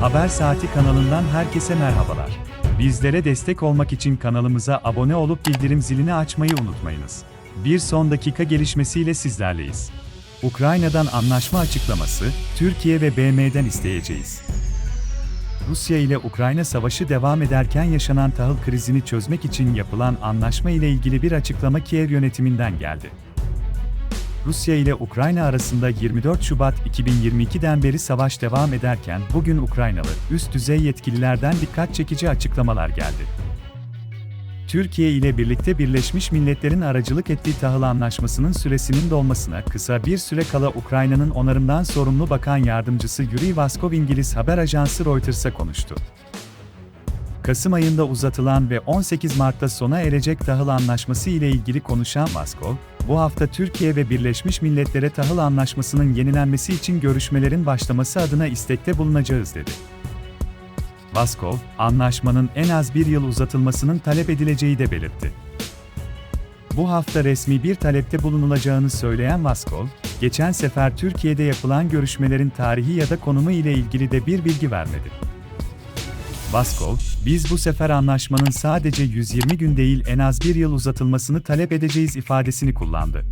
Haber Saati kanalından herkese merhabalar. Bizlere destek olmak için kanalımıza abone olup bildirim zilini açmayı unutmayınız. Bir son dakika gelişmesiyle sizlerleyiz. Ukrayna'dan anlaşma açıklaması, Türkiye ve BM'den isteyeceğiz. Rusya ile Ukrayna savaşı devam ederken yaşanan tahıl krizini çözmek için yapılan anlaşma ile ilgili bir açıklama Kiev yönetiminden geldi. Rusya ile Ukrayna arasında 24 Şubat 2022'den beri savaş devam ederken bugün Ukraynalı üst düzey yetkililerden dikkat çekici açıklamalar geldi. Türkiye ile birlikte Birleşmiş Milletler'in aracılık ettiği tahıl anlaşmasının süresinin dolmasına kısa bir süre kala Ukrayna'nın onarımdan sorumlu bakan yardımcısı Yuri Vaskov İngiliz haber ajansı Reuters'a konuştu. Kasım ayında uzatılan ve 18 Mart'ta sona erecek tahıl anlaşması ile ilgili konuşan Vaskov, bu hafta Türkiye ve Birleşmiş Milletler'e tahıl anlaşmasının yenilenmesi için görüşmelerin başlaması adına istekte bulunacağız dedi. Vaskov, anlaşmanın en az bir yıl uzatılmasının talep edileceği de belirtti. Bu hafta resmi bir talepte bulunulacağını söyleyen Vaskov, geçen sefer Türkiye'de yapılan görüşmelerin tarihi ya da konumu ile ilgili de bir bilgi vermedi. Vaskov, biz bu sefer anlaşmanın sadece 120 gün değil en az bir yıl uzatılmasını talep edeceğiz ifadesini kullandı.